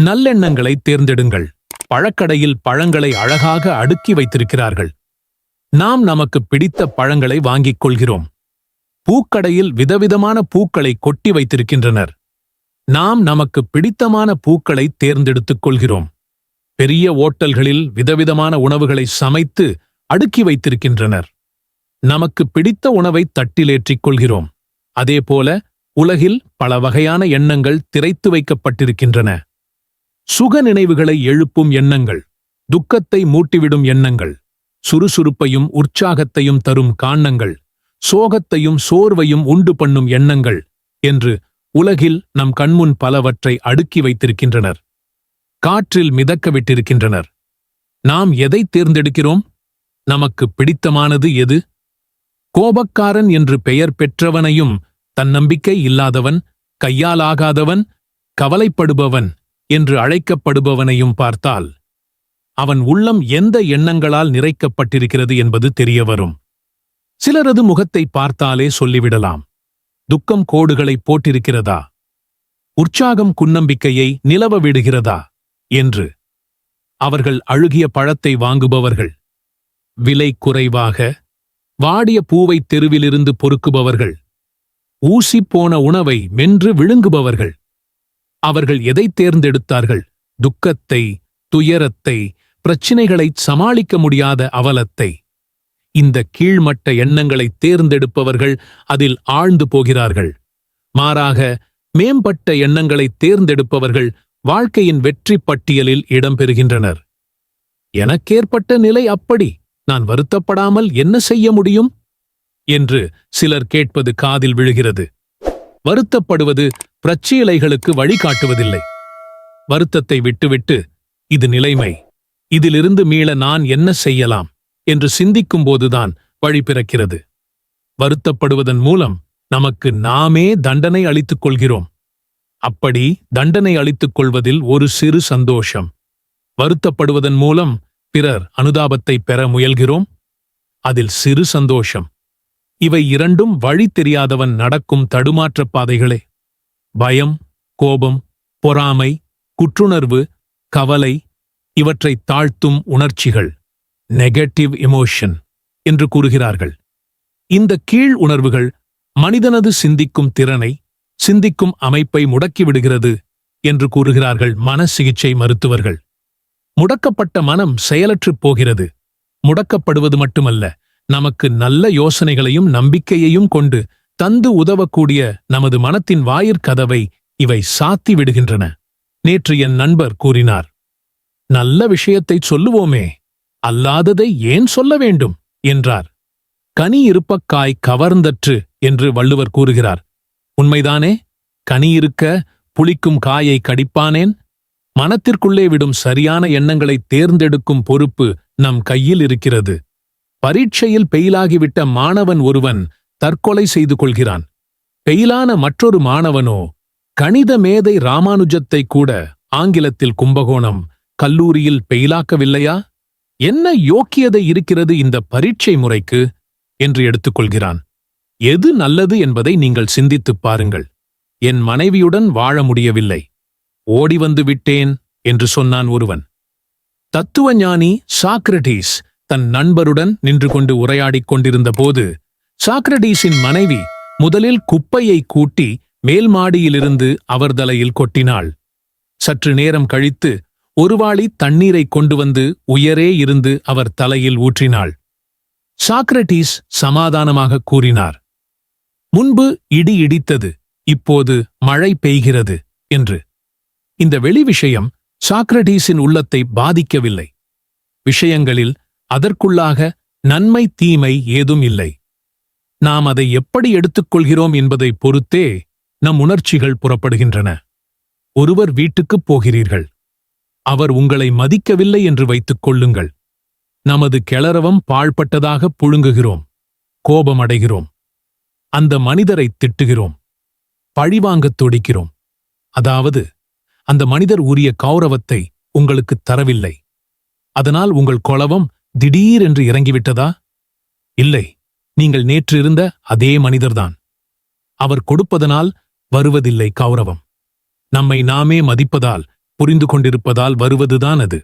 நல்லெண்ணங்களை தேர்ந்தெடுங்கள். பழக்கடையில் பழங்களை அழகாக அடுக்கி வைத்திருக்கிறார்கள். நாம் நமக்கு பிடித்த பழங்களை வாங்கிக் கொள்கிறோம். பூக்கடையில் விதவிதமான பூக்களை கொட்டி வைத்திருக்கின்றனர். நாம் நமக்கு பிடித்தமான பூக்களை தேர்ந்தெடுத்துக் கொள்கிறோம். பெரிய ஓட்டல்களில் விதவிதமான உணவுகளை சமைத்து அடுக்கி வைத்திருக்கின்றனர். நமக்கு பிடித்த உணவை தட்டிலேற்றிக் கொள்கிறோம். அதேபோல உலகில் பல வகையான எண்ணங்கள் திரைத்து வைக்கப்பட்டிருக்கின்றன. சுக நினைவுகளை எழுப்பும் எண்ணங்கள் துக்கத்தை மூட்டிவிடும் எண்ணங்கள் சுறுசுறுப்பையும் உற்சாகத்தையும் தரும் காரணங்கள் சோகத்தையும் சோர்வையும் உண்டு பண்ணும் எண்ணங்கள் என்று உலகில் நம் கண்முன் பலவற்றை அடுக்கி வைத்திருக்கின்றனர். காற்றில் மிதக்க விட்டிருக்கின்றனர் நாம் எதை தேர்ந்தெடுக்கிறோம்? நமக்கு பிடித்தமானது எது? கோபக்காரன் என்று பெயர் பெற்றவனையும் தன்னம்பிக்கை இல்லாதவன் கையாலாகாதவன் கவலைப்படுபவன் என்று அழைக்கப்படுபவனையும் பார்த்தால் அவன் உள்ளம் எந்த எண்ணங்களால் நிறைக்கப்பட்டிருக்கிறது என்பது தெரியவரும். சிலரது முகத்தை பார்த்தாலே சொல்லிவிடலாம். துக்கம் கோடுகளை போட்டிருக்கிறதா? உற்சாகம் குன்னம்பிக்கையை நிலவ விடுகிறதா? என்று. அவர்கள் அழுகிய பழத்தை வாங்குபவர்கள். விலை குறைவாக வாடிய பூவை தெருவிலிருந்து பொறுக்குபவர்கள். ஊசிப்போன போன உணவை மென்று விழுங்குபவர்கள். அவர்கள் எதை தேர்ந்தெடுத்தார்கள்? துக்கத்தை துயரத்தை பிரச்சினைகளை சமாளிக்க முடியாத அவலத்தை. இந்த கீழ்மட்ட எண்ணங்களை தேர்ந்தெடுப்பவர்கள் அதில் ஆழ்ந்து போகிறார்கள். மாறாக மேம்பட்ட எண்ணங்களை தேர்ந்தெடுப்பவர்கள் வாழ்க்கையின் வெற்றி பட்டியலில் இடம்பெறுகின்றனர் எனக்கேற்பட்ட நிலை அப்படி. நான் வருத்தப்படாமல் என்ன செய்ய முடியும்? என்று சிலர் கேட்பது காதில் விழுகிறது. வருத்தப்படுவது பிரச்சியலைகளுக்கு வழிகாட்டுவதில்லை வருத்தத்தை விட்டுவிட்டு இது நிலைமை. இதிலிருந்து மீள நான் என்ன செய்யலாம் என்று சிந்திக்கும்போதுதான் வழி பிறக்கிறது. வருத்தப்படுவதன் மூலம் நமக்கு நாமே தண்டனை அளித்துக் கொள்கிறோம். அப்படி தண்டனை அளித்துக் கொள்வதில் ஒரு சிறு சந்தோஷம். வருத்தப்படுவதன் மூலம் பிறர் அனுதாபத்தை பெற முயல்கிறோம். அதில் சிறு சந்தோஷம். இவை இரண்டும் வழி தெரியாதவன் நடக்கும் தடுமாற்றப் பாதைகளே. பயம் கோபம் பொறாமை குற்றுணர்வு கவலை இவற்றை தாழ்த்தும் உணர்ச்சிகள் நெகட்டிவ் எமோஷன் என்று கூறுகிறார்கள். இந்த கீழ் உணர்வுகள் மனிதனது சிந்திக்கும் திறனை சிந்திக்கும் அமைப்பை முடக்கிவிடுகிறது என்று கூறுகிறார்கள் மன சிகிச்சை மருத்துவர்கள். முடக்கப்பட்ட மனம் செயலற்றுப் போகிறது. முடக்கப்படுவது மட்டுமல்ல நமக்கு நல்ல யோசனைகளையும் நம்பிக்கையையும் கொண்டு தந்து உதவக்கூடிய நமது மனத்தின் வாயிற்கதவை இவை சாத்தி விடுகின்றன. நேற்று என் நண்பர் கூறினார் நல்ல விஷயத்தை சொல்லுவோமே அல்லாததை ஏன் சொல்ல வேண்டும்? என்றார். கனி இருப்பக்காய் கவர்ந்தற்று என்று வள்ளுவர் கூறுகிறார். உண்மைதானே? கனி இருக்க புளிக்கும் காயை கடிப்பானேன்? மனத்திற்குள்ளே விடும் சரியான எண்ணங்களை தேர்ந்தெடுக்கும் பொறுப்பு நம் கையில் இருக்கிறது. பரீட்சையில் பெயிலாகிவிட்ட மாணவன் ஒருவன் தற்கொலை செய்து கொள்கிறான் பெயிலான மற்றொரு மாணவனோ கணித மேதை ராமானுஜத்தை கூட ஆங்கிலத்தில் கும்பகோணம் கல்லூரியில் பெயிலாக்கவில்லையா? என்ன யோக்கியதை இருக்கிறது இந்த பரீட்சை முறைக்கு? என்று எடுத்துக்கொள்கிறான். எது நல்லது என்பதை நீங்கள் சிந்தித்துப் பாருங்கள். என் மனைவியுடன் வாழ முடியவில்லை. ஓடி வந்து விட்டேன் என்று சொன்னான் ஒருவன். தத்துவஞானி சாக்ரடீஸ் தன் நண்பருடன் நின்று கொண்டு உரையாடிக் கொண்டிருந்த போது சாக்ரடீஸின் மனைவி முதலில் குப்பையை கூட்டி மேல் மாடியிலிருந்து அவர் தலையில் கொட்டினாள். சற்று நேரம் கழித்து ஒருவாளி தண்ணீரை கொண்டு வந்து உயரே இருந்து அவர் தலையில் ஊற்றினாள். சாக்ரடீஸ் சமாதானமாக கூறினார் முன்பு இடி இடித்தது இப்போது மழை பெய்கிறது என்று. இந்த வெளி விஷயம் சாக்ரடீஸின் உள்ளத்தை பாதிக்கவில்லை. விஷயங்களில் அதற்குள்ளாக நன்மை தீமை ஏதும் இல்லை. நாம் அதை எப்படி எடுத்துக்கொள்கிறோம் என்பதை பொறுத்தே நம் உணர்ச்சிகள் புறப்படுகின்றன. ஒருவர் வீட்டுக்குப் போகிறீர்கள். அவர் உங்களை மதிக்கவில்லை என்று வைத்துக் கொள்ளுங்கள். நமது கிளறவம் பாழ்பட்டதாக புழுங்குகிறோம். கோபமடைகிறோம். அந்த மனிதரை திட்டுகிறோம். பழிவாங்கத் துடிக்கிறோம். அதாவது அந்த மனிதர் உரிய கௌரவத்தை உங்களுக்கு தரவில்லை. அதனால் உங்கள் கொளவம் திடீரென்று இறங்கிவிட்டதா? இல்லை. நீங்கள் நேற்றிருந்த அதே மனிதர்தான். அவர் கொடுப்பதனால் வருவதில்லை கௌரவம். நம்மை நாமே மதிப்பதால் புரிந்து கொண்டிருப்பதால் வருவதுதான் அது.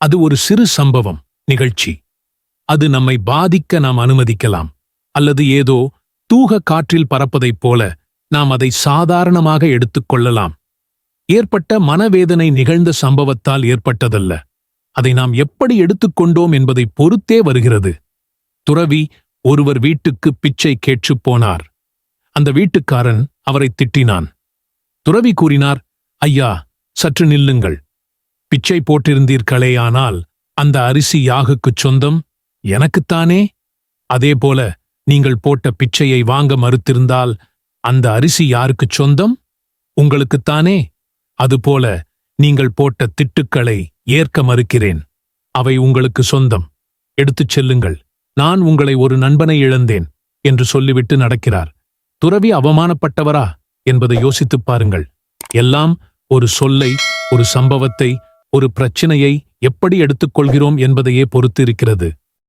அது ஒரு சிறு சம்பவம் நிகழ்ச்சி. அது நம்மை பாதிக்க நாம் அனுமதிக்கலாம். அல்லது ஏதோ தூக காற்றில் பறப்பதைப் போல நாம் அதை சாதாரணமாக எடுத்துக்கொள்ளலாம் ஏற்பட்ட மனவேதனை நிகழ்ந்த சம்பவத்தால் ஏற்பட்டதல்ல. அதை நாம் எப்படி எடுத்துக்கொண்டோம் என்பதை பொறுத்தே வருகிறது. துறவி ஒருவர் வீட்டுக்கு பிச்சை கேட்டுப் போனார். அந்த வீட்டுக்காரன் அவரை திட்டினான். துறவி கூறினார் ஐயா சற்று நில்லுங்கள். பிச்சை போட்டிருந்தீர்களேயானால் அந்த அரிசி யாகுக்குச் சொந்தம்? எனக்குத்தானே அதேபோல நீங்கள் போட்ட பிச்சையை வாங்க மறுத்திருந்தால் அந்த அரிசி யாருக்குச் சொந்தம்? உங்களுக்குத்தானே அதுபோல நீங்கள் போட்ட திட்டுக்களை ஏற்க மறுக்கிறேன். அவை உங்களுக்கு சொந்தம். எடுத்துச் செல்லுங்கள். நான் உங்களை ஒரு நண்பனை இழந்தேன் என்று சொல்லிவிட்டு நடக்கிறார். துறவி அவமானப்பட்டவரா என்பதை யோசித்துப் பாருங்கள். எல்லாம் ஒரு சொல்லை ஒரு சம்பவத்தை ஒரு பிரச்சினையை எப்படி எடுத்துக்கொள்கிறோம் என்பதையே பொறுத்து இருக்கிறது.